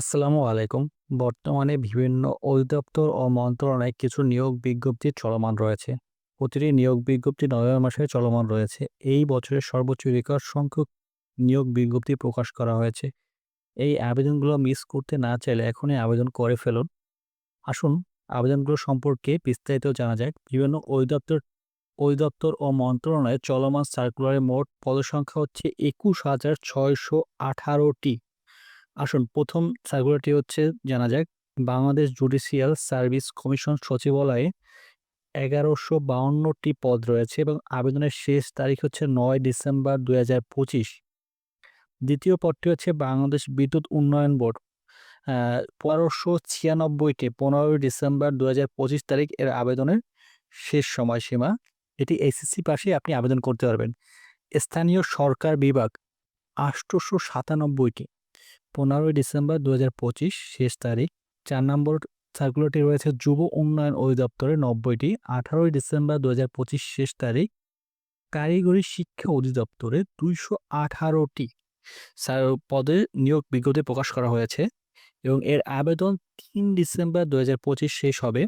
আসসালামু আলাইকুম। বর্তমানে বিভিন্ন অধিদপ্তর ও মন্ত্রণালয়ে কিছু নিয়োগ বিজ্ঞপ্তি চলমান রয়েছে। প্রতিটি নিয়োগ বিজ্ঞপ্তি নভেম্বর মাসে চলমান রয়েছে। এই বছরের সর্বোচ্চ রেকর্ড সংখ্যক নিয়োগ বিজ্ঞপ্তি প্রকাশ করা হয়েছে। এই আবেদনগুলো মিস করতে না চাইলে এখনই আবেদন করে ফেলুন। আসুন, আবেদনগুলো সম্পর্কে বিস্তারিত জানা যাক। বিভিন্ন অধিদপ্তর অধিদপ্তর ও মন্ত্রণালয়ে চলমান সার্কুলারের মোট পদসংখ্যা হচ্ছে একুশ হাজার ছয়শো আঠারোটি। আসুন, প্রথম সার্কুলারটি হচ্ছে জানা যাক, বাংলাদেশ জুডিশিয়াল সার্ভিস কমিশন সচিবালয়ে এগারোশো বাউন্নটি পদ রয়েছে এবং আবেদনের শেষ তারিখ হচ্ছে নয় ডিসেম্বর দুই হাজার পঁচিশ। দ্বিতীয় পদটি হচ্ছে বাংলাদেশ বিদ্যুৎ উন্নয়ন বোর্ড। পনেরোশো ছিয়ানব্বইটি, পনেরোই ডিসেম্বর দু হাজার পঁচিশ তারিখ এর আবেদনের শেষ সময়সীমা। এটি এসএসসি পাশে আপনি আবেদন করতে পারবেন। স্থানীয় সরকার বিভাগ আটশোশো সাতানব্বইটি পনেরোই ডিসেম্বর দু হাজার পঁচিশ, শেষ তারিখ। চার নম্বর সার্কুলারটি রয়েছে যুব উন্নয়ন অধিদপ্তরে নব্বইটি, আঠারোই ডিসেম্বর দু হাজার পঁচিশ, শেষ তারিখ। কারিগরি শিক্ষা অধিদপ্তরে দুইশো আঠারোটি পদে নিয়োগ বিজ্ঞপ্তি প্রকাশ করা হয়েছে এবং এর আবেদন তিন ডিসেম্বর দু হাজার পঁচিশ শেষ হবে।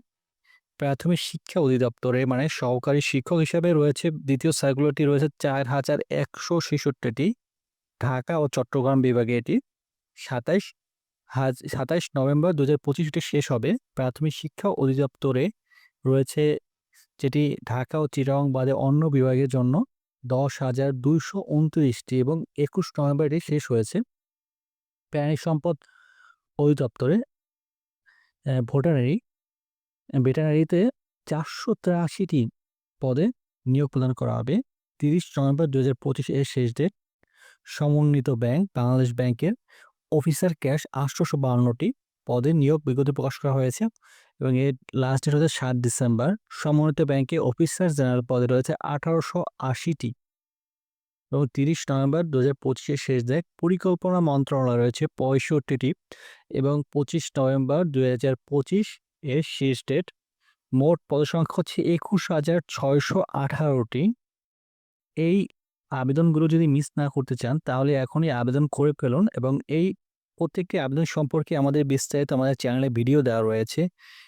প্রাথমিক শিক্ষা অধিদপ্তরে মানে সহকারী শিক্ষক হিসাবে রয়েছে দ্বিতীয় সার্কুলারটি রয়েছে চার হাজার একশো ছেষট্টিটি। ঢাকা ও চট্টগ্রাম বিভাগে এটি সাতাইশ, হাজ, সাতাইশ নভেম্বর দু হাজার পঁচিশটি শেষ হবে। প্রাথমিক শিক্ষা অধিদপ্তরে রয়েছে যেটি ঢাকা ও চিরাং বাদে অন্য বিভাগের জন্য দশ হাজার দুইশো উনত্রিশটি এবং একুশ নভেম্বর এটি শেষ হয়েছে। প্রাণী সম্পদ অধিদপ্তরে ভোটারি ভেটানারিতে চারশো তিরাশিটি পদে নিয়োগ প্রদান করা হবে। তিরিশ নভেম্বর দু হাজার পঁচিশে এর শেষ ডেট সমন্বিত ব্যাংক বাংলাদেশ ব্যাংকের অফিসার ক্যাশ আটশোশো বাউন্নটি পদে নিয়োগ বিজ্ঞপ্তি প্রকাশ করা হয়েছে এবং এর লাস্ট ডেট হচ্ছে সাত ডিসেম্বর। সমন্বিত ব্যাংকে অফিসার জেনারেল পদে রয়েছে আঠারোশো আশিটি। এবং তিরিশ নভেম্বর দু হাজার পঁচিশের শেষ দেখ পরিকল্পনা মন্ত্রণালয় রয়েছে পঁয়ষট্টিটি এবং পঁচিশ নভেম্বর দু হাজার পঁচিশ এর শেষ ডেট মোট পদসংখ্যা হচ্ছে একুশ হাজার ছয়শো আঠারোটি। এই আবেদনগুলো যদি মিস না করতে চান তাহলে এখনই আবেদন করে ফেলুন এবং এই প্রত্যেকটি আবেদন সম্পর্কে আমাদের বিস্তারিত আমাদের চ্যানেলে ভিডিও দেওয়া রয়েছে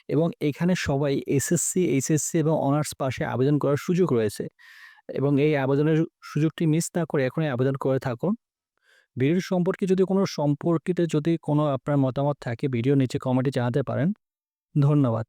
এবং এখানে সবাই এসএসসি এইচএসসি এবং অনার্স পাশে আবেদন করার সুযোগ রয়েছে। এবং এই আবেদনের সুযোগটি মিস না করে এখনই আবেদন করে থাকুন। ভিডিও সম্পর্কে যদি কোনো সম্পর্কিত যদি কোনো আপনার মতামত থাকে ভিডিও নিচে কমেন্টে জানাতে পারেন। ধন্যবাদ।